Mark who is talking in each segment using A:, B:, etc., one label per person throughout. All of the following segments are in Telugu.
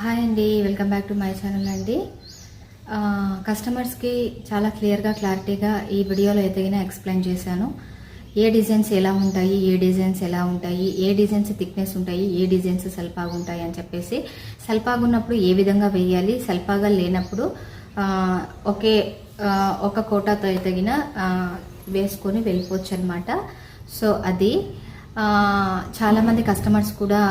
A: హాయ్ అండి welcome back to my channel అండి. కస్టమర్స్కి చాలా క్లియర్గా క్లారిటీగా ఈ వీడియోలో ఎదిగిన ఎక్స్ప్లెయిన్ చేశాను. ఏ డిజైన్స్ ఎలా ఉంటాయి ఏ డిజైన్స్ ఎలా ఉంటాయి ఏ డిజైన్స్ థిక్నెస్ ఉంటాయి ఏ డిజైన్స్ సల్పాగా ఉంటాయి అని చెప్పేసి సల్పాగా ఉన్నప్పుడు ఏ విధంగా వేయాలి సల్పాగా లేనప్పుడు ఒకే ఒక కోటాతో ఎదిగిన వేసుకొని వెళ్ళిపోవచ్చు అనమాట సో అది చాలామంది కస్టమర్స్ కూడా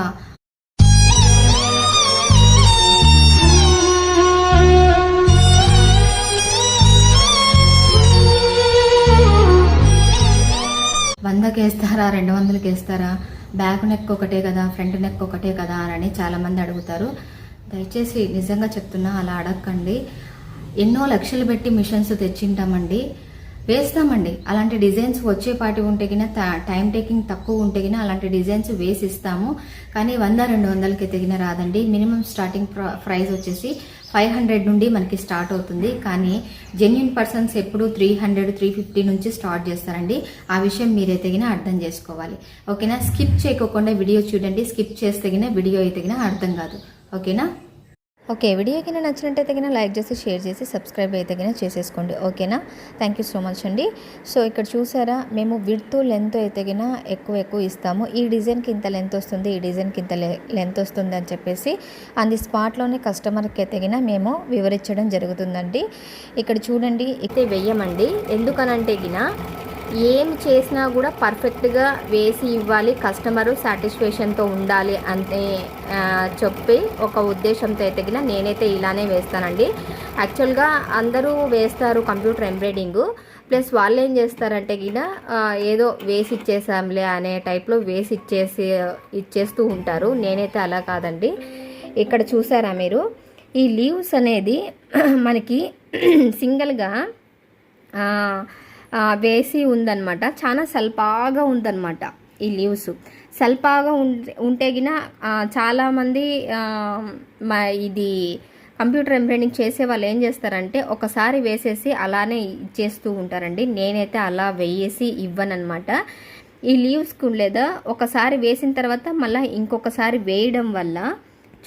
A: వందకి వేస్తారా రెండు వందలకి వేస్తారా బ్యాక్ నెక్ ఒకటే కదా ఫ్రంట్ నెక్ ఒకటే కదా అని చాలామంది అడుగుతారు. దయచేసి నిజంగా చెప్తున్నా అలా అడగకండి ఎన్నో లక్షలు పెట్టి మిషన్స్ తెచ్చింటామండి. వేస్తామండి. అలాంటి డిజైన్స్ వచ్చేపాటి ఉంటే గిన టైం టేకింగ్ తక్కువ ఉంటే గిన అలాంటి డిజైన్స్ వేసి ఇస్తాము కానీ వంద రెండు వందలకి తెగిన రాదండి. మినిమం స్టార్టింగ్ ప్రైస్ వచ్చేసి ఫైవ్ హండ్రెడ్ నుండి మనకి స్టార్ట్ అవుతుంది. కానీ జెన్యున్ పర్సన్స్ ఎప్పుడు త్రీ హండ్రెడ్ త్రీ ఫిఫ్టీ నుంచి స్టార్ట్ చేస్తారండి. ఆ విషయం మీరే తగిన అర్థం చేసుకోవాలి. ఓకేనా? స్కిప్ చేయకోకుండా వీడియో చూడండి. స్కిప్ చేస్తే తగిన వీడియో అయితే అర్థం కాదు. ఓకేనా?
B: ఓకే వీడియో కింద నచ్చినట్టయితే కన్నా లైక్ చేసి షేర్ చేసి సబ్స్క్రైబ్ అయితే కన్నా చేసేసుకోండి. ఓకేనా? థ్యాంక్ యూ సో మచ్ అండి. సో ఇక్కడ చూసారా మేము విడ్త్ లెంత్ అయితే కన్నా ఎక్కువ ఎక్కువ ఇస్తాము. ఈ డిజైన్కి ఇంత లెంత్ వస్తుంది ఈ డిజైన్కి ఇంత లెంత్ వస్తుంది అని చెప్పేసి అది స్పాట్లోనే కస్టమర్కి అయితే మేము వివరించడం జరుగుతుందండి. ఇక్కడ చూడండి
C: అయితే వెయ్యమండి. ఎందుకనంటే గిన ఏం చేసినా కూడా పర్ఫెక్ట్గా వేసి ఇవ్వాలి కస్టమరు సాటిస్ఫాక్షన్తో ఉండాలి అంటే చెప్పి ఒక ఉద్దేశంతో అయితే గిన నేనైతే ఇలానే వేస్తానండి. యాక్చువల్గా అందరూ వేస్తారు కంప్యూటర్ ఎంబ్రాయిడింగ్. ప్లస్ వాళ్ళు ఏం చేస్తారంటే గిన ఏదో వేసి ఇచ్చేసాంలే అనే టైప్లో వేసి ఇచ్చేసి ఇచ్చేస్తూ ఉంటారు. నేనైతే అలా కాదండి. ఇక్కడ చూసారా మీరు? ఈ లీవ్స్ అనేది మనకి సింగిల్గా వేసి ఉందన్నమాట. చాలా సల్పాగా ఉందన్నమాట ఈ లీవ్స్. సల్పాగా ఉంటే ఉంటే గిన చాలామంది ఇది కంప్యూటర్ ఎంబ్రాయిడింగ్ చేసే వాళ్ళు ఏం చేస్తారంటే ఒకసారి వేసేసి అలానే ఇచ్చేస్తూ ఉంటారండి. నేనైతే అలా వేయేసి ఇవ్వనమాట ఈ లీవ్స్కు లేదా ఒకసారి వేసిన తర్వాత మళ్ళీ ఇంకొకసారి వేయడం వల్ల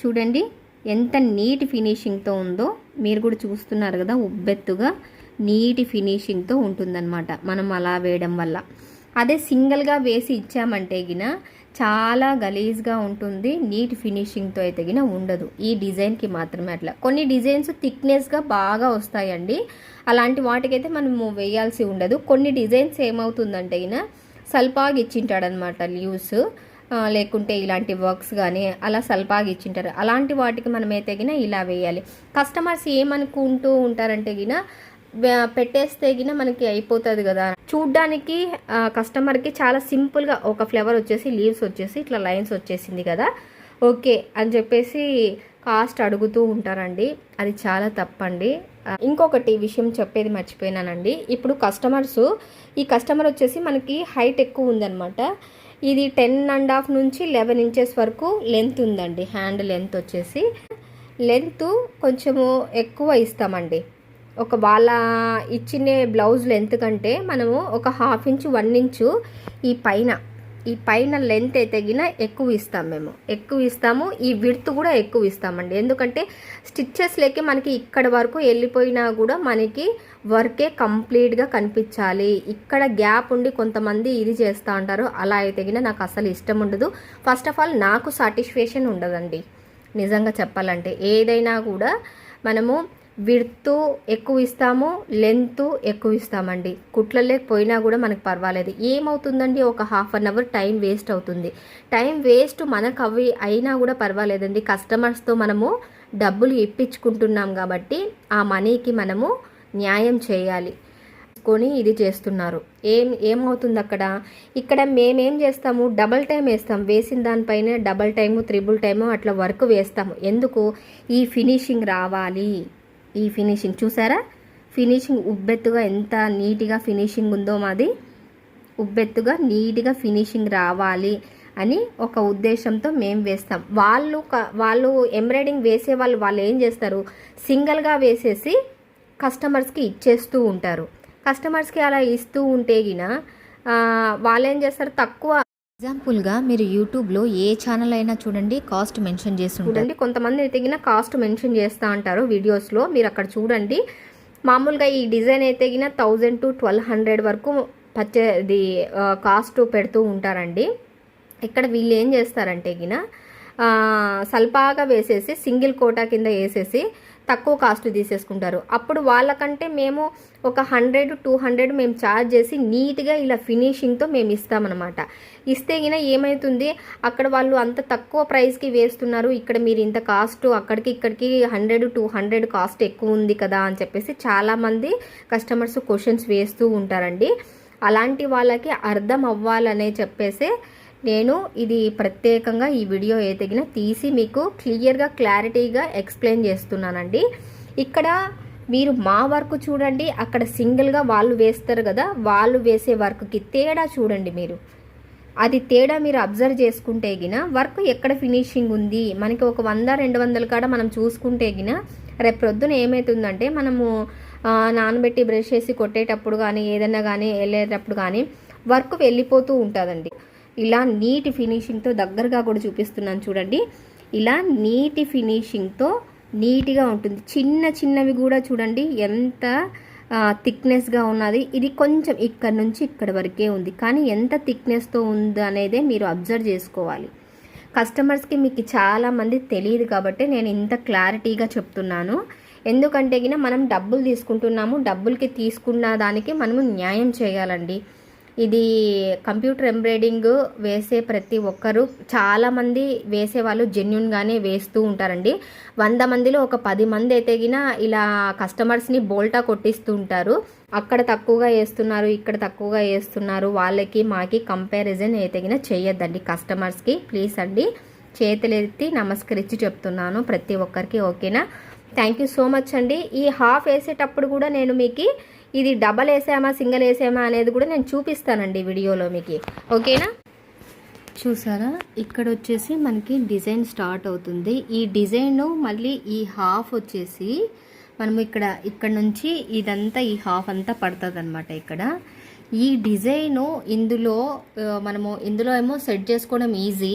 C: చూడండి ఎంత నీట్ ఫినిషింగ్తో ఉందో మీరు కూడా చూస్తున్నారు కదా ఉబ్బెత్తుగా. నీటి ఫినిషింగ్తో ఉంటుందన్నమాట మనం అలా వేయడం వల్ల. అదే సింగిల్గా వేసి ఇచ్చామంటే గిన చాలా గలీజ్గా ఉంటుంది నీట్ ఫినిషింగ్తో అయితే గిన ఉండదు. ఈ డిజైన్కి మాత్రమే అట్లా. కొన్ని డిజైన్స్ థిక్నెస్గా బాగా వస్తాయండి. అలాంటి వాటికైతే మనము వేయాల్సి ఉండదు. కొన్ని డిజైన్స్ ఏమవుతుందంటే గిన సల్పాగా ఇచ్చింటాడనమాట లీవ్స్ లేకుంటే ఇలాంటి వర్క్స్ కానీ అలా సల్పాగా ఇచ్చింటారు. అలాంటి వాటికి మనం అయితే గిన ఇలా వేయాలి. కస్టమర్స్ ఏమనుకుంటూ ఉంటారంటే గిన పెట్టేస్తే గిన మనకి అయిపోతుంది కదా. చూడ్డానికి కస్టమర్కి చాలా సింపుల్గా ఒక ఫ్లేవర్ వచ్చేసి లీవ్స్ వచ్చేసి ఇట్లా లైన్స్ వచ్చేసింది కదా. ఓకే అని చెప్పేసి కాస్ట్ అడుగుతూ ఉంటారండి. అది చాలా తప్పండి. ఇంకొకటి విషయం చెప్పేది మర్చిపోయినానండి. ఇప్పుడు కస్టమర్స్ ఈ కస్టమర్ వచ్చేసి మనకి హైట్ ఎక్కువ ఉందన్నమాట. ఇది టెన్ అండ్ హాఫ్ నుంచి లెవెన్ ఇంచెస్ వరకు లెంత్ ఉందండి. హ్యాండ్ లెంత్ వచ్చేసి. లెంత్ కొంచెము ఎక్కువ ఇస్తామండి. ఒక వాళ్ళ ఇచ్చిన బ్లౌజ్ లెంత్ కంటే మనము ఒక హాఫ్ ఇంచు వన్ ఇంచు ఈ పైన ఈ పైన లెంత్ అయితే గిన ఎక్కువ ఇస్తాం మేము. ఎక్కువ ఇస్తాము ఈ విడ్త్ కూడా ఎక్కువ ఇస్తామండి. ఎందుకంటే స్టిచ్చెస్ లేక మనకి ఇక్కడ వరకు వెళ్ళిపోయినా కూడా మనకి వర్కే కంప్లీట్గా కనిపించాలి. ఇక్కడ గ్యాప్ ఉండి కొంతమంది ఇది చేస్తూ ఉంటారు అలా అయితే గిన నాకు అసలు ఇష్టం ఉండదు. ఫస్ట్ ఆఫ్ ఆల్ నాకు సాటిస్ఫాక్షన్ ఉండదండి. నిజంగా చెప్పాలంటే ఏదైనా కూడా మనము విడ్త్ ఎక్కువ ఇస్తాము లెంత్ ఎక్కువ ఇస్తామండి కుట్లలేకపోయినా కూడా మనకు పర్వాలేదు. ఏమవుతుందండి? ఒక half an hour time waste అవుతుంది. టైం వేస్ట్ మనకు అవి అయినా కూడా పర్వాలేదండి. కస్టమర్స్తో మనము డబ్బులు ఇప్పించుకుంటున్నాం కాబట్టి ఆ మనీకి మనము న్యాయం చేయాలి. కొని ఇది చేస్తున్నారు. ఏం ఏమవుతుంది అక్కడ ఇక్కడ మేమేం చేస్తాము? డబల్ టైం వేస్తాం. వేసిన దానిపైన డబల్ టైము త్రిబుల్ టైము అట్లా వర్క్ వేస్తాము. ఎందుకు? ఈ ఫినిషింగ్ రావాలి. ఈ ఫినిషింగ్ చూసారా? ఫినిషింగ్ ఉబ్బెత్తుగా ఎంత నీట్గా ఫినిషింగ్ ఉందో మాది. ఉబ్బెత్తుగా నీట్గా ఫినిషింగ్ రావాలి అని ఒక ఉద్దేశంతో మేము వేస్తాం. వాళ్ళు వాళ్ళు ఎంబ్రాయిడింగ్ వేసే వాళ్ళు వాళ్ళు ఏం చేస్తారు? సింగిల్గా వేసేసి కస్టమర్స్కి ఇచ్చేస్తూ ఉంటారు. కస్టమర్స్కి అలా ఇస్తూ ఉంటే గిన వాళ్ళు ఏం చేస్తారు? తక్కువ
B: ఎగ్జాంపుల్గా మీరు యూట్యూబ్లో ఏ ఛానల్ అయినా చూడండి కాస్ట్ మెన్షన్ చేసి ఉంటుంది
C: చూడండి కొంతమంది తెగిన కాస్ట్ మెన్షన్ చేస్తూ అంటారు వీడియోస్లో. మీరు అక్కడ చూడండి. మామూలుగా ఈ డిజైన్ అయితే గిన థౌజండ్ టు ట్వెల్వ్ హండ్రెడ్ వరకు పచ్చేది కాస్ట్ పెడుతూ ఉంటారండి. ఇక్కడ వీళ్ళు ఏం చేస్తారంటే గిన సల్పాగా వేసేసి సింగిల్ కోటా కింద వేసేసి తక్కువ కాస్ట్ తీసేసుకుంటారు. అప్పుడు వాళ్ళకంటే మేము ఒక హండ్రెడ్ టూ హండ్రెడ్ మేము ఛార్జ్ చేసి నీట్గా ఇలా ఫినిషింగ్తో మేము ఇస్తామన్నమాట. ఇస్తే గిన ఏమవుతుంది అక్కడ వాళ్ళు అంత తక్కువ ప్రైస్కి వేస్తున్నారు. ఇక్కడ మీరు ఇంత కాస్ట్ అక్కడికి ఇక్కడికి హండ్రెడ్ టూ హండ్రెడ్ కాస్ట్ ఎక్కువ ఉంది కదా అని చెప్పేసి చాలామంది కస్టమర్స్ క్వశ్చన్స్ వేస్తూ ఉంటారండి. అలాంటి వాళ్ళకి అర్థం అవ్వాలనే చెప్పేసి నేను ఇది ప్రత్యేకంగా ఈ వీడియో ఏతగిన తీసి మీకు క్లియర్గా క్లారిటీగా ఎక్స్ప్లెయిన్ చేస్తున్నానండి. ఇక్కడ మీరు మా వర్క్ చూడండి అక్కడ సింగిల్గా వాళ్ళు వేస్తారు కదా వాళ్ళు వేసే వర్క్కి తేడా చూడండి మీరు. అది తేడా మీరు అబ్జర్వ్ చేసుకుంటే గిన వర్క్ ఎక్కడ ఫినిషింగ్ ఉంది? మనకి ఒక వంద రెండు వందల కాడ మనం చూసుకుంటే గిన రేపు ప్రొద్దున ఏమవుతుందంటే మనము నానబెట్టి బ్రష్ చేసి కొట్టేటప్పుడు కానీ ఏదైనా కానీ వెళ్ళేటప్పుడు కానీ వర్క్ వెళ్ళిపోతూ ఉంటుందండి. ఇలా నీటి ఫినిషింగ్తో దగ్గరగా కూడా చూపిస్తున్నాను చూడండి. ఇలా నీటి ఫినిషింగ్తో నీట్గా ఉంటుంది. చిన్న చిన్నవి కూడా చూడండి. ఎంత థిక్నెస్గా ఉన్నది. ఇది కొంచెం ఇక్కడ నుంచి ఇక్కడ వరకే ఉంది. కానీ ఎంత థిక్నెస్తో ఉంది అనేదే మీరు అబ్జర్వ్ చేసుకోవాలి. కస్టమర్స్కి మీకు చాలా మంది తెలియదు కాబట్టి నేను ఇంత క్లారిటీగా చెప్తున్నాను. ఎందుకంటే గిన మనం డబ్బులు తీసుకుంటున్నాము. డబ్బులకి తీసుకున్న దానికి మనము న్యాయం చేయాలండి. ఇది కంప్యూటర్ ఎంబ్రాయిడింగ్ వేసే ప్రతి ఒక్కరు చాలామంది వేసేవాళ్ళు జెన్యున్గానే వేస్తూ ఉంటారండి. వంద మందిలో ఒక పది మంది అయితే ఇలా కస్టమర్స్ని బోల్టా కొట్టిస్తూ ఉంటారు. అక్కడ తక్కువగా వేస్తున్నారు ఇక్కడ తక్కువగా వేస్తున్నారు వాళ్ళకి మాకి కంపారిజన్ అయితే చేయొద్దండి కస్టమర్స్కి ప్లీజ్ అండి చేతులెత్తి నమస్కరించి చెప్తున్నాను ప్రతి ఒక్కరికి ఓకేనా? థ్యాంక్ యూ సో మచ్ అండి. ఈ హాఫ్ వేసేటప్పుడు కూడా నేను మీకు ఇది డబల్ వేసామా సింగిల్ వేసామా అనేది కూడా నేను చూపిస్తానండి వీడియోలో మీకు. ఓకేనా?
A: చూసారా? ఇక్కడ వచ్చేసి మనకి డిజైన్ స్టార్ట్ అవుతుంది. ఈ డిజైన్ మళ్ళీ ఈ హాఫ్ వచ్చేసి మనము ఇక్కడ ఇక్కడ నుంచి ఇదంతా ఈ హాఫ్ అంతా పడుతుంది ఇక్కడ. ఈ డిజైను ఇందులో మనము ఇందులో ఏమో సెట్ చేసుకోవడం ఈజీ.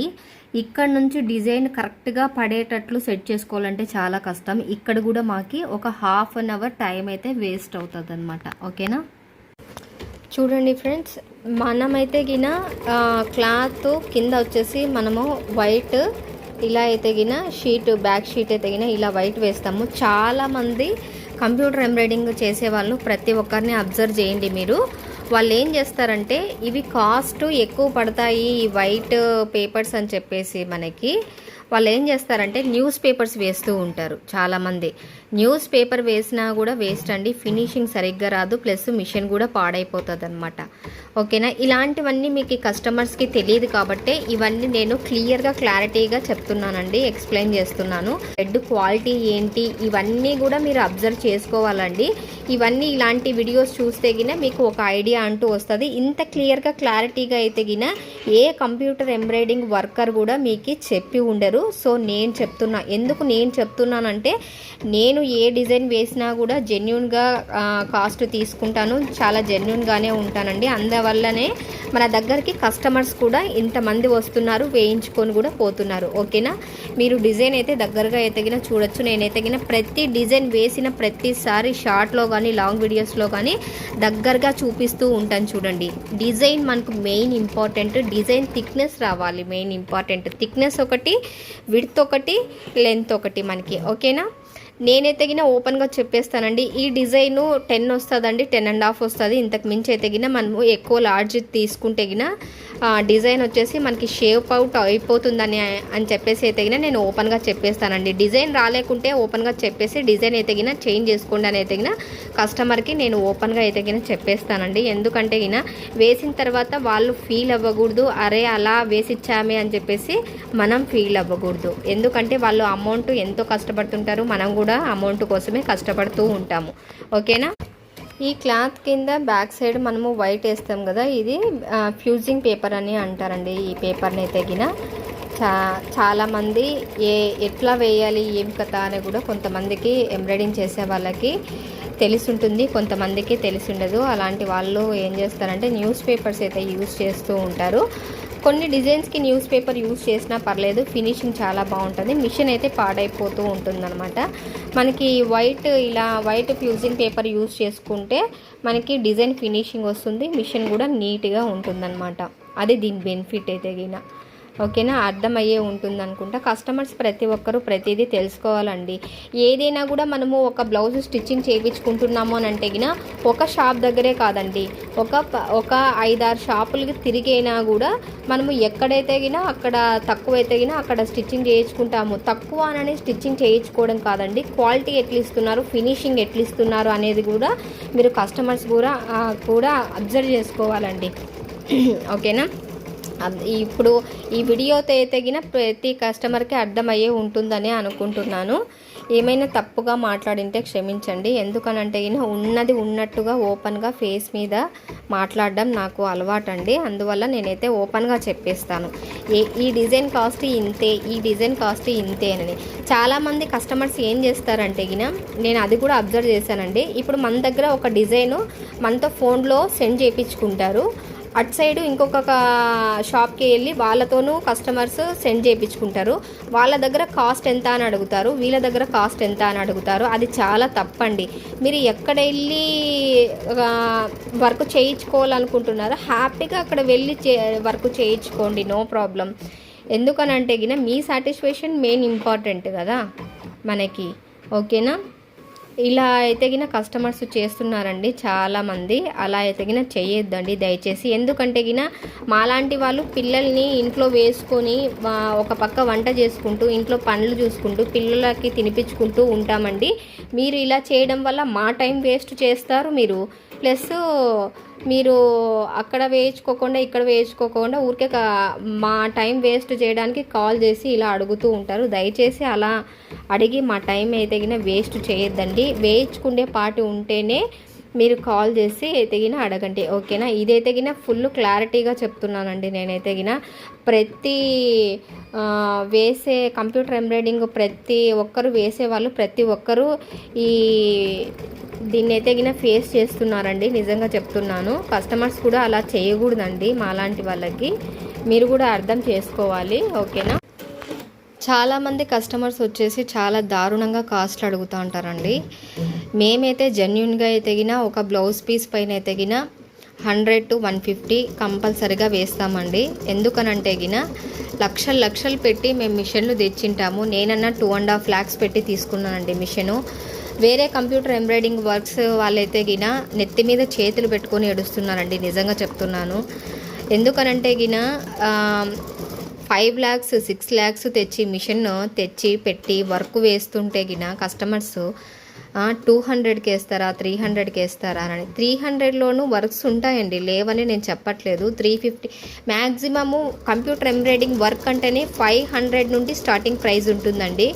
A: ఇక్కడ నుంచి డిజైన్ కరెక్ట్గా పడేటట్లు సెట్ చేసుకోవాలంటే చాలా కష్టం. ఇక్కడ కూడా మాకి ఒక హాఫ్ అన్ అవర్ టైం అయితే వేస్ట్ అవుతుంది అనమాట ఓకేనా?
C: చూడండి ఫ్రెండ్స్ మనమైతే గిన క్లాత్ కింద వచ్చేసి మనము వైట్ ఇలా అయితే గిన షీట్ బ్యాక్ షీట్ అయితే గిన ఇలా వైట్ వేస్తాము. చాలామంది కంప్యూటర్ ఎంబ్రాయిడింగ్ చేసే వాళ్ళు ప్రతి ఒక్కరిని అబ్జర్వ్ చేయండి మీరు. వాళ్ళు ఏం చేస్తారంటే ఇవి కాస్ట్ ఎక్కువ పడతాయి ఈ వైట్ పేపర్స్ అని చెప్పేసి మనకి వాళ్ళు ఏం చేస్తారంటే న్యూస్ పేపర్స్ వేస్తూ ఉంటారు చాలామంది. న్యూస్ పేపర్ వేసినా కూడా వేస్ట్ అండి ఫినిషింగ్ సరిగ్గా రాదు ప్లస్ మిషన్ కూడా పాడైపోతుంది అనమాట ఓకేనా? ఇలాంటివన్నీ మీకు కస్టమర్స్కి తెలియదు కాబట్టి ఇవన్నీ నేను క్లియర్గా క్లారిటీగా చెప్తున్నానండి ఎక్స్ప్లెయిన్ చేస్తున్నాను. రెడ్ క్వాలిటీ ఏంటి? ఇవన్నీ కూడా మీరు అబ్జర్వ్ చేసుకోవాలండి. ఇవన్నీ ఇలాంటి వీడియోస్ చూస్తే గిన మీకు ఒక ఐడియా అంటూ వస్తుంది. ఇంత క్లియర్గా క్లారిటీగా అయితే గిన ఏ కంప్యూటర్ ఎంబ్రాయిడింగ్ వర్కర్ కూడా మీకు చెప్పి ఉండరు. సో నేను చెప్తున్నా. ఎందుకు నేను చెప్తున్నానంటే నేను ఏ డిజైన్ వేసినా కూడా జెన్యున్గా కాస్ట్ తీసుకుంటాను. చాలా జెన్యున్గానే ఉంటానండి. అందువల్లనే మన దగ్గరికి కస్టమర్స్ కూడా ఇంతమంది వస్తున్నారు వేయించుకొని కూడా పోతున్నారు. ఓకేనా? మీరు డిజైన్ అయితే దగ్గరగా ఎతగిన చూడొచ్చు. నేను ఎతగిన ప్రతి డిజైన్ వేసిన ప్రతిసారి షార్ట్లో కానీ లాంగ్ వీడియోస్లో కానీ దగ్గరగా చూపిస్తూ ఉంటాను చూడండి. డిజైన్ మనకు మెయిన్ ఇంపార్టెంట్. డిజైన్ థిక్నెస్ రావాలి. Main important. థిక్నెస్ ఒకటి విడ్త్ ఒకటి లెంత్ ఒకటి మనకి. ఓకేనా? నేనే తగిన ఓపెన్గా చెప్పేస్తానండి. ఈ డిజైను టెన్ వస్తుందండి టెన్ అండ్ హాఫ్ వస్తుంది. ఇంతకు మించి అయితే గిన మనము ఎక్కువ లార్జ్ తీసుకుంటే గిన డిజైన్ వచ్చేసి మనకి షేప్ అవుట్ అయిపోతుందని అని చెప్పేసి అయితే నేను ఓపెన్గా చెప్పేస్తానండి. డిజైన్ రాలేకుంటే ఓపెన్గా చెప్పేసి డిజైన్ అయితే చేంజ్ చేసుకోండి అని అయితే కస్టమర్కి నేను ఓపెన్గా అయితే చెప్పేస్తానండి. ఎందుకంటే గిన వేసిన తర్వాత వాళ్ళు ఫీల్ అవ్వకూడదు అరే అలా వేసిచ్చామే అని చెప్పేసి మనం ఫీల్ అవ్వకూడదు. ఎందుకంటే వాళ్ళు అమౌంట్ ఎంతో కష్టపడుతుంటారు మనం కూడా అమౌంట్ కోసమే కష్టపడుతూ ఉంటాము. ఓకేనా? ఈ క్లాత్ కింద బ్యాక్ సైడ్ మనము వైట్ వేస్తాం కదా ఇది ఫ్యూజింగ్ పేపర్ అని అంటారండి ఈ పేపర్ని తగిన. చా చాలామంది ఏ ఎట్లా వేయాలి ఏం కథ అని కూడా కొంతమందికి ఎంబ్రాయిడింగ్ చేసే వాళ్ళకి తెలిసి ఉంటుంది కొంతమందికి తెలిసి ఉండదు అలాంటి వాళ్ళు ఏం చేస్తారంటే న్యూస్ పేపర్స్ అయితే యూజ్ చేస్తూ ఉంటారు. కొన్ని డిజైన్స్కి న్యూస్ పేపర్ యూస్ చేసినా పర్లేదు ఫినిషింగ్ చాలా బాగుంటుంది. మిషన్ అయితే పాడైపోతూ ఉంటుందన్నమాట. మనకి వైట్ ఇలా వైట్ ఫ్యూజింగ్ పేపర్ యూస్ చేసుకుంటే మనకి డిజైన్ ఫినిషింగ్ వస్తుంది మిషన్ కూడా నీట్గా ఉంటుందన్నమాట. అది దీని బెనిఫిట్ అయితే గిన. ఓకేనా? అర్థమయ్యే ఉంటుంది అనుకుంటా కస్టమర్స్ ప్రతి ఒక్కరూ ప్రతిదీ తెలుసుకోవాలండి. ఏదైనా కూడా మనము ఒక బ్లౌజ్ స్టిచ్చింగ్ చేయించుకుంటున్నాము అని అంటే గిన ఒక షాప్ దగ్గరే కాదండి. ఒక ప- ఒక ఐదారు షాపులకి తిరిగైనా కూడా మనము ఎక్కడైతే గినా అక్కడ తక్కువ అయితే గినా అక్కడ స్టిచ్చింగ్ చేయించుకుంటాము. తక్కువ అని స్టిచ్చింగ్ చేయించుకోవడం కాదండి. క్వాలిటీ ఎట్లా ఇస్తున్నారు ఫినిషింగ్ ఎట్లా ఇస్తున్నారు అనేది కూడా మీరు కస్టమర్స్ కూడా కూడా అబ్జర్వ్ చేసుకోవాలండి. ఓకేనా? ఇప్పుడు ఈ వీడియోతో తెగిన ప్రతి కస్టమర్కి అర్థమయ్యే ఉంటుందని అనుకుంటున్నాను. ఏమైనా తప్పుగా మాట్లాడింటే క్షమించండి. ఎందుకనంటే ఈయన ఉన్నది ఉన్నట్టుగా ఓపెన్గా ఫేస్ మీద మాట్లాడడం నాకు అలవాటండి. అందువల్ల నేనైతే ఓపెన్గా చెప్పేస్తాను. ఏ ఈ డిజైన్ కాస్ట్ ఇంతే ఈ డిజైన్ కాస్ట్ ఇంతే అని. చాలామంది కస్టమర్స్ ఏం చేస్తారంటే ఈయన నేను అది కూడా అబ్జర్వ్ చేశానండి. ఇప్పుడు మన దగ్గర ఒక డిజైను మనతో ఫోన్లో సెండ్ చేయించుకుంటారు అటు సైడ్ ఇంకొక షాప్కి వెళ్ళి వాళ్ళతోనూ కస్టమర్స్ సెండ్ చేయించుకుంటారు వాళ్ళ దగ్గర కాస్ట్ ఎంత అని అడుగుతారు. వీళ్ళ దగ్గర కాస్ట్ ఎంత అని అడుగుతారు. అది చాలా తప్పండి. మీరు ఎక్కడ వెళ్ళి వర్క్ చేయించుకోవాలనుకుంటున్నారో హ్యాపీగా అక్కడ వెళ్ళి చే వర్క్ చేయించుకోండి. No problem. ఎందుకనంటే గిన మీ సాటిస్ఫాక్షన్ మెయిన్ ఇంపార్టెంట్ కదా మనకి. ఓకేనా? ఇలా అయితే కస్టమర్స్ చేస్తున్నారండి చాలామంది. అలా అయితే చేయొద్దండి దయచేసి. ఎందుకంటే గిన మాలాంటి వాళ్ళు పిల్లల్ని ఇంట్లో వేసుకొని ఒక పక్క వంట చేసుకుంటూ ఇంట్లో పనులు చూసుకుంటూ పిల్లలకి తినిపించుకుంటూ ఉంటామండి. మీరు ఇలా చేయడం వల్ల మా టైం వేస్ట్ చేస్తారు మీరు. ప్లస్ మీరు అక్కడ వేయించుకోకుండా ఇక్కడ వేయించుకోకుండా ఊరికే మా టైం వేస్ట్ చేయడానికి కాల్ చేసి ఇలా అడుగుతూ ఉంటారు. దయచేసి అలా అడిగి మా టైం అయితే వేస్ట్ చేయొద్దండి. వేయించుకునే పార్టీ ఉంటేనే మీరు కాల్ చేసి తెగిన అడగండి ఓకేనా? ఇదైతే గిన ఫుల్ క్లారిటీగా చెప్తున్నానండి నేనైతే గిన ప్రతి వేసే కంప్యూటర్ ఎంబ్రాయిడింగ్ ప్రతి ఒక్కరు వేసే వాళ్ళు ప్రతి ఒక్కరూ ఈ దీన్ని అయితే గిన ఫేస్ చేస్తున్నారండి నిజంగా చెప్తున్నాను. కస్టమర్స్ కూడా అలా చేయకూడదండి మాలాంటి వాళ్ళకి. మీరు కూడా అర్థం చేసుకోవాలి ఓకేనా? చాలామంది కస్టమర్స్ వచ్చేసి చాలా దారుణంగా కాస్ట్లు అడుగుతూ ఉంటారండి. మేమైతే జెన్యున్గా ఎదిగిన ఒక బ్లౌజ్ పీస్ పైన ఎదిగిన హండ్రెడ్ టు వన్ ఫిఫ్టీ కంపల్సరిగా వేస్తామండి. ఎందుకనంటే గిన లక్షలు లక్షలు పెట్టి మేము మిషన్లు తెచ్చింటాము. నేనన్నా టూ అండ్ హాఫ్ ల్యాక్స్ పెట్టి తీసుకున్నానండి మిషను. వేరే కంప్యూటర్ ఎంబ్రాయిడింగ్ వర్క్స్ వాళ్ళైతే గిన నెత్తి మీద చేతులు పెట్టుకొని ఏడుస్తున్నానండి నిజంగా చెప్తున్నాను. ఎందుకనంటే గిన ఫైవ్ ల్యాక్స్ సిక్స్ ల్యాక్స్ తెచ్చి మిషన్ తెచ్చి పెట్టి వర్క్ వేస్తుంటే గిన కస్టమర్స్ టూ హండ్రెడ్కి వేస్తారా త్రీ హండ్రెడ్కి వేస్తారా? అని. త్రీ హండ్రెడ్లోనూ వర్క్స్ ఉంటాయండి. లేవని నేను చెప్పట్లేదు. Three fifty maximum computer embroidering work అంటేనే ఫైవ్ హండ్రెడ్ నుండి స్టార్టింగ్ ప్రైస్ ఉంటుందండి.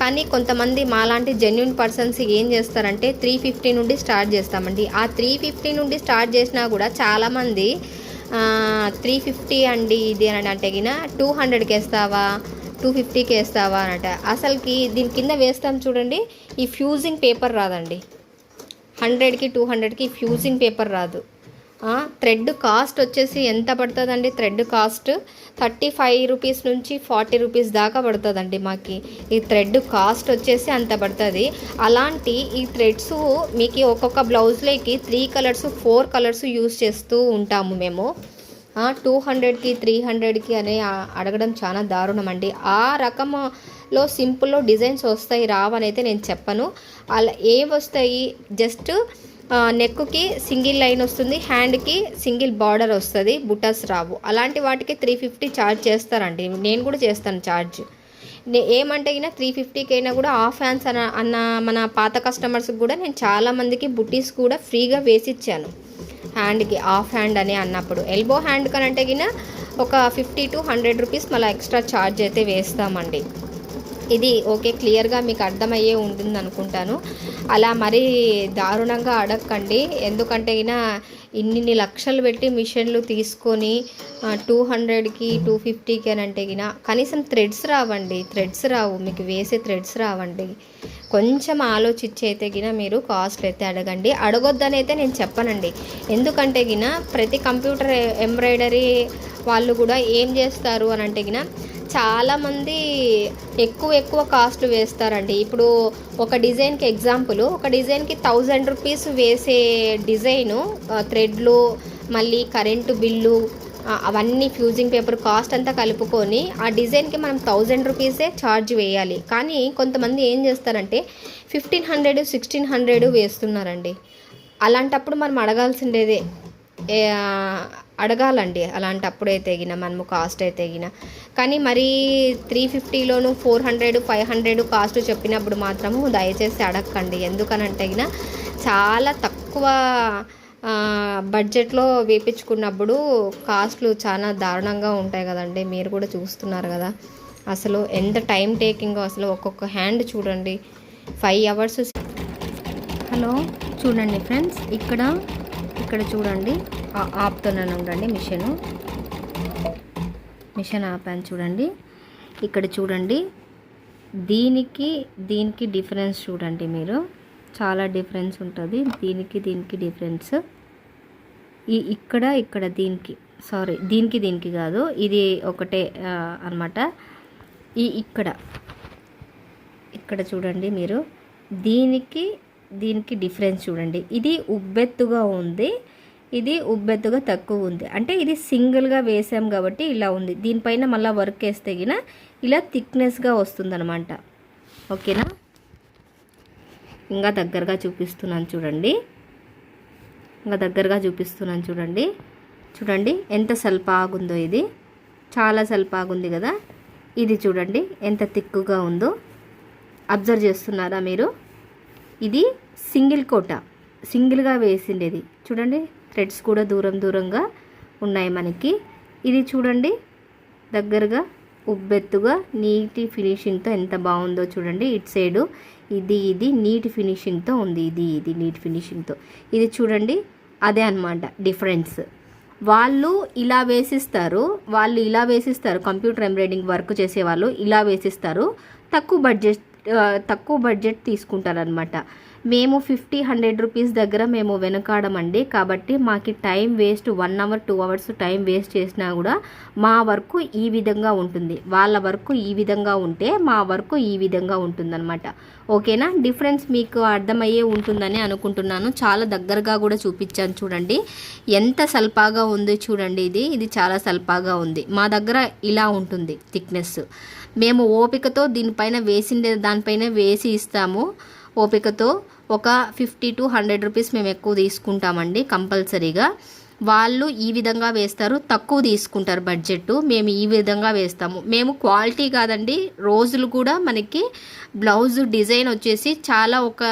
C: కానీ కొంతమంది మాలాంటి జెన్యున్ పర్సన్స్ ఏం చేస్తారంటే త్రీ ఫిఫ్టీ నుండి స్టార్ట్ చేస్తామండి. ఆ త్రీ ఫిఫ్టీ నుండి స్టార్ట్ చేసినా కూడా చాలామంది త్రీ ఫిఫ్టీ అండి ఇది అని అంటే గిన టూ హండ్రెడ్కి వేస్తావా టూ ఫిఫ్టీకి వేస్తావా అనట అసలుకి దీని కింద వేస్తాం చూడండి ఈ ఫ్యూజింగ్ పేపర్ రాదండి. హండ్రెడ్కి టూ హండ్రెడ్కి ఫ్యూజింగ్ పేపర్ రాదు. థ్రెడ్ కాస్ట్ వచ్చేసి ఎంత పడుతుందండి? Thread cost thirty five rupees నుంచి ఫార్టీ రూపీస్ దాకా పడుతుందండి మాకు. ఈ థ్రెడ్ కాస్ట్ వచ్చేసి అంత పడుతుంది. అలాంటి ఈ థ్రెడ్స్ మీకు ఒక్కొక్క బ్లౌజ్లోకి three colours four colours use చేస్తూ ఉంటాము మేము. టూ హండ్రెడ్కి త్రీ హండ్రెడ్కి అనే అడగడం చాలా దారుణం అండి ఆ రకంలో సింపుల్లో డిజైన్స్ వస్తాయి రావనైతే నేను చెప్పను. అలా ఏ వస్తాయి? జస్ట్ నెక్కి సింగిల్ లైన్ వస్తుంది హ్యాండ్కి సింగిల్ బార్డర్ వస్తుంది బుటాస్ రావు. అలాంటి వాటికి త్రీ ఫిఫ్టీ ఛార్జ్ చేస్తారండి. నేను కూడా చేస్తాను ఛార్జ్ నే- ఏమంటే అయినా త్రీ ఫిఫ్టీకి అయినా కూడా ఆఫ్ హ్యాండ్స్ అన్న అన్న మన పాత కస్టమర్స్కి కూడా నేను చాలామందికి బుటీస్ కూడా ఫ్రీగా వేసి ఇచ్చాను హ్యాండ్కి ఆఫ్ హ్యాండ్ అని అన్నప్పుడు. ఎల్బో హ్యాండ్ కనంటే గిన ఒక ఫిఫ్టీ టు హండ్రెడ్ రూపీస్ మళ్ళీ ఎక్స్ట్రా ఛార్జ్ అయితే వేస్తామండి. ఇది ఓకే క్లియర్గా మీకు అర్థమయ్యే ఉంటుంది అనుకుంటాను అలా మరీ దారుణంగా అడగకండి ఎందుకంటే అయినా ఇన్ని లక్షలు పెట్టి మిషన్లు తీసుకొని టూ హండ్రెడ్కి టూ ఫిఫ్టీకి అని అంటే గిన కనీసం థ్రెడ్స్ రావండి థ్రెడ్స్ రావు మీకు వేసే థ్రెడ్స్ రావండి. కొంచెం ఆలోచించి అయితే గిన మీరు కాస్ట్ అయితే అడగండి. అడగొద్దని అయితే నేను చెప్పనండి. ఎందుకంటే గిన ప్రతి కంప్యూటర్ ఎంబ్రాయిడరీ వాళ్ళు కూడా ఏం చేస్తారు అని అంటే గిన చాలామంది ఎక్కువ ఎక్కువ కాస్ట్ వేస్తారండి. ఇప్పుడు ఒక డిజైన్కి ఎగ్జాంపుల్ ఒక డిజైన్కి థౌజండ్ రూపీస్ వేసే డిజైను థ్రెడ్లు మళ్ళీ కరెంటు బిల్లు అవన్నీ ఫ్యూజింగ్ పేపర్ కాస్ట్ అంతా కలుపుకొని ఆ డిజైన్కి మనం థౌజండ్ రూపీసే ఛార్జ్ వేయాలి. కానీ కొంతమంది ఏం చేస్తారంటే ఫిఫ్టీన్ హండ్రెడ్ సిక్స్టీన్ హండ్రెడ్ వేస్తున్నారండి. అలాంటప్పుడు మనం అడగాల్సిండేదే అడగాలండి. అలాంటి అప్పుడైతే తగిన మనము కాస్ట్ అయితే గిన కానీ మరీ three ఫిఫ్టీలోను four hundred five hundred cost చెప్పినప్పుడు మాత్రము దయచేసి అడగకండి ఎందుకనంటే గిన చాలా తక్కువ బడ్జెట్లో వేపించుకున్నప్పుడు కాస్ట్లు చాలా దారుణంగా ఉంటాయి కదండి. మీరు కూడా చూస్తున్నారు కదా. అసలు ఎంత టైం టేకింగ్ అసలు ఒక్కొక్క హ్యాండ్ చూడండి. ఫైవ్ అవర్స్ హలో చూడండి ఫ్రెండ్స్ ఇక్కడ ఇక్కడ చూడండి. ఆ- ఆపుతున్నాను ఉండండి మిషన్. మిషన్ ఆపాను చూడండి. ఇక్కడ చూడండి. దీనికి దీనికి డిఫరెన్స్ చూడండి మీరు. చాలా డిఫరెన్స్ ఉంటుంది. దీనికి దీనికి డిఫరెన్స్. ఈ ఇక్కడ ఇక్కడ దీనికి సారీ దీనికి దీనికి కాదు. ఇది ఒకటే అనమాట ఈ ఇక్కడ ఇక్కడ చూడండి మీరు. దీనికి దీనికి డిఫరెన్స్ చూడండి. ఇది ఉబ్బెత్తుగా ఉంది. ఇది ఉబ్బెత్తుగా తక్కువ ఉంది. అంటే ఇది సింగిల్గా వేసాం కాబట్టి ఇలా ఉంది. దీనిపైన మళ్ళీ వర్క్ వేస్తే గిన ఇలా థిక్నెస్గా వస్తుందన్నమాట. ఓకేనా? ఇంకా దగ్గరగా చూపిస్తున్నాను చూడండి. ఇంకా దగ్గరగా చూపిస్తున్నాను చూడండి. చూడండి ఎంత సల్పాగుందో ఇది. చాలా సల్పాగుంది కదా. ఇది చూడండి ఎంత తిక్కుగా ఉందో. అబ్జర్వ్ చేస్తున్నారా మీరు? ఇది సింగిల్ కోట. సింగిల్గా వేసిండేది. చూడండి థ్రెడ్స్ కూడా దూరం దూరంగా ఉన్నాయి మనకి. ఇది చూడండి దగ్గరగా ఉబ్బెత్తుగా నీటి ఫినిషింగ్తో ఎంత బాగుందో చూడండి ఇటు సైడు. ఇది ఇది నీటి ఫినిషింగ్తో ఉంది. ఇది ఇది నీటి ఫినిషింగ్తో. ఇది చూడండి అదే అన్నమాట డిఫరెన్స్. వాళ్ళు ఇలా వేసిస్తారు వాళ్ళు ఇలా వేసిస్తారు. కంప్యూటర్ ఎంబ్రాయిడింగ్ వర్క్ చేసేవాళ్ళు ఇలా వేసిస్తారు. తక్కువ బడ్జెట్ తక్కువ బడ్జెట్ తీసుకుంటారనమాట మేము ఫిఫ్టీ హండ్రెడ్ రూపీస్ దగ్గర మేము వెనకాడమండి. కాబట్టి మాకు time waste one hour two hours time waste చేసినా కూడా మా వర్క్ ఈ విధంగా ఉంటుంది. వాళ్ళ వర్క్ ఈ విధంగా ఉంటే మా వర్క్ ఈ విధంగా ఉంటుందన్నమాట. ఓకేనా? డిఫరెన్స్ మీకు అర్థమయ్యే ఉంటుందని అనుకుంటున్నాను. చాలా దగ్గరగా కూడా చూపించాను చూడండి. ఎంత సల్పాగా ఉంది చూడండి ఇది. ఇది చాలా సల్పాగా ఉంది. మా దగ్గర ఇలా ఉంటుంది థిక్నెస్. మేము ఓపికతో దీనిపైన వేసిండే దానిపైన వేసి ఇస్తాము. ఓపికతో ఒక ఫిఫ్టీ టు హండ్రెడ్ రూపీస్ మేము ఎక్కువ తీసుకుంటామండి కంపల్సరీగా. వాళ్ళు ఈ విధంగా వేస్తారు తక్కువ తీసుకుంటారు బడ్జెట్ మేము ఈ విధంగా వేస్తాము. మేము క్వాలిటీ కాదండి రోజులు కూడా మనకి బ్లౌజ్ డిజైన్ వచ్చేసి చాలా ఒక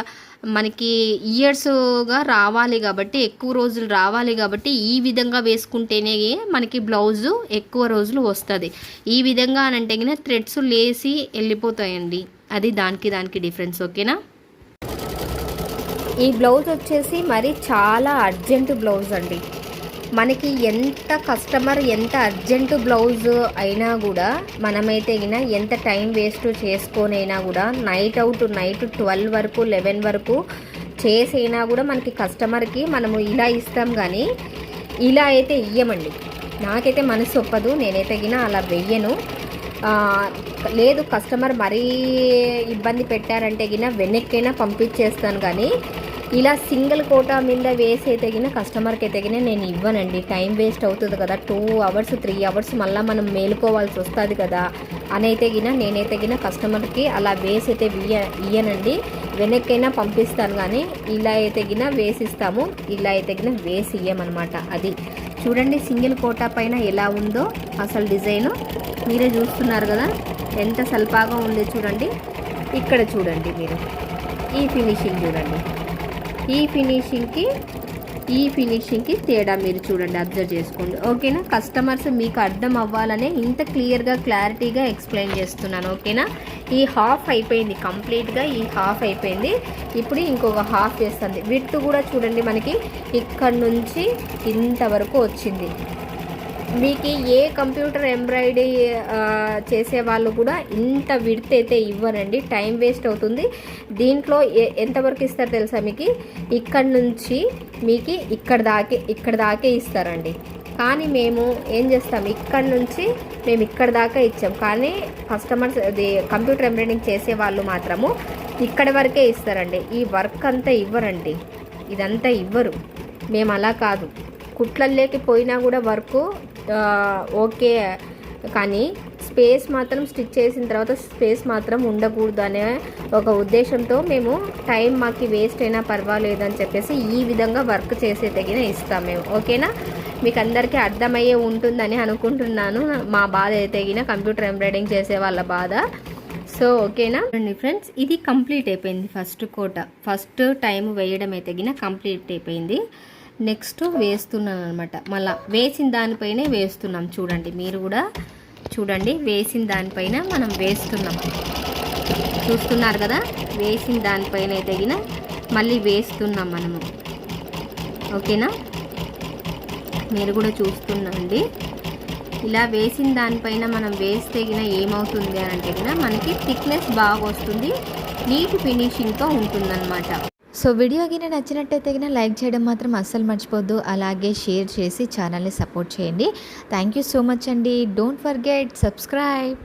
C: మనకి ఇయర్స్గా రావాలి కాబట్టి ఎక్కువ రోజులు రావాలి కాబట్టి ఈ విధంగా వేసుకుంటేనే మనకి బ్లౌజు ఎక్కువ రోజులు వస్తుంది. ఈ విధంగా అని అంటే థ్రెడ్స్ లేసి వెళ్ళిపోతాయండి. అది దానికి దానికి డిఫరెన్స్ ఓకేనా ఈ బ్లౌజ్ వచ్చేసి మరి చాలా అర్జెంట్ బ్లౌజ్ అండి. మనకి ఎంత కస్టమర్ ఎంత అర్జెంటు బ్లౌజ్ అయినా కూడా మనమైతే గిన ఎంత టైం వేస్ట్ చేసుకొనైనా కూడా నైట్ అవుట్ నైట్ ట్వెల్వ్ వరకు లెవెన్ వరకు చేసైనా కూడా మనకి కస్టమర్కి మనము ఇలా ఇస్తాం కానీ ఇలా అయితే ఇయ్యమండి. నాకైతే మనసు ఒప్పదు నేనైతే గిన అలా వెయ్యను. లేదు కస్టమర్ మరీ ఇబ్బంది పెట్టారంటే గిన వెనక్కైనా పంపించేస్తాను కానీ ఇలా సింగిల్ కోటా మీద వేసి తగిన కస్టమర్కి తగిన నేను ఇవ్వనండి. టైం వేస్ట్ అవుతుంది కదా. టూ అవర్స్ త్రీ అవర్స్ మళ్ళీ మనం మేలుకోవాల్సి వస్తుంది కదా. అని అయితే గిన నేనైతే గిన కస్టమర్కి అలా వేసి అయితే ఇయ్య ఇయ్యనండి. వెనక్కైనా పంపిస్తాను కానీ ఇలా అయితే గిన వేసిస్తాము. ఇలా అయితే గిన వేసి ఇయ్యమనమాట అది. చూడండి సింగిల్ కోటా పైన ఎలా ఉందో అసలు డిజైను. మీరే చూస్తున్నారు కదా. ఎంత సల్పాగా ఉంది చూడండి. ఇక్కడ చూడండి మీరు. ఈ ఫినిషింగ్ చూడండి. ఈ ఫినిషింగ్కి ఈ ఫినిషింగ్కి తేడా మీరు చూడండి అబ్జర్వ్ చేసుకోండి. ఓకేనా? కస్టమర్స్ మీకు అర్థం అవ్వాలనే ఇంత క్లియర్గా క్లారిటీగా ఎక్స్ప్లెయిన్ చేస్తున్నాను. ఓకేనా? ఈ హాఫ్ అయిపోయింది కంప్లీట్గా ఈ హాఫ్ అయిపోయింది. ఇప్పుడు ఇంకొక హాఫ్ వేస్తుంది విత్ కూడా చూడండి మనకి ఇక్కడ నుంచి ఇంతవరకు వచ్చింది. మీకు ఏ కంప్యూటర్ ఎంబ్రాయిడరీ చేసే వాళ్ళు కూడా ఇంత విడత అయితే ఇవ్వరండి. టైం వేస్ట్ అవుతుంది. దీంట్లో ఎంతవరకు ఇస్తారు తెలుసా మీకు? ఇక్కడ నుంచి మీకు ఇక్కడ దాకే ఇక్కడ దాకే ఇస్తారండి. కానీ మేము ఏం చేస్తాం? ఇక్కడ నుంచి మేము ఇక్కడ దాకా ఇచ్చాం. కానీ కస్టమర్స్ అది కంప్యూటర్ ఎంబ్రాయిడింగ్ చేసే వాళ్ళు మాత్రము ఇక్కడ వరకే ఇస్తారండి. ఈ వర్క్ అంతా ఇవ్వరండి. ఇదంతా ఇవ్వరు. మేము అలా కాదు. కుట్లల్లోకి పోయినా కూడా వర్క్ ఓకే. కానీ స్పేస్ మాత్రం స్టిచ్ చేసిన తర్వాత స్పేస్ మాత్రం ఉండకూడదు అనే ఒక ఉద్దేశంతో మేము టైం మాకు వేస్ట్ అయినా పర్వాలేదు అని చెప్పేసి ఈ విధంగా వర్క్ చేసే తగిన ఇస్తాం మేము. ఓకేనా? మీకు అందరికీ అర్థమయ్యే ఉంటుందని అనుకుంటున్నాను. మా బాధ అయితే తగిన కంప్యూటర్ ఎంబ్రాయిడింగ్ చేసే వాళ్ళ బాధ. సో ఓకేనా?
A: అండి ఫ్రెండ్స్ ఇది కంప్లీట్ అయిపోయింది ఫస్ట్ కోట. ఫస్ట్ టైం వేయడం అయితే కంప్లీట్ అయిపోయింది. నెక్స్ట్ వేస్తున్నాను అనమాట మళ్ళా వేసిన దానిపైనే వేస్తున్నాం చూడండి. మీరు కూడా చూడండి. వేసిన దానిపైన మనం వేస్తున్నాం. చూస్తున్నారు కదా? వేసిన దానిపైన తగిన మళ్ళీ వేస్తున్నాం మనము. ఓకేనా? మీరు కూడా చూస్తున్నాండి ఇలా వేసిన దానిపైన మనం వేస్తే గిన ఏమవుతుంది అని అంటే గిన మనకి థిక్నెస్ బాగా వస్తుంది. నీట్ ఫినిషింగ్తో ఉంటుందన్నమాట.
B: సో వీడియో గిన నచ్చినట్టయితే గిన లైక్ చేయడం మాత్రం అస్సలు మర్చిపోద్దు. అలాగే షేర్ చేసి ఛానల్ని సపోర్ట్ చేయండి. థ్యాంక్ యూ సో మచ్ అండి. Don't forget subscribe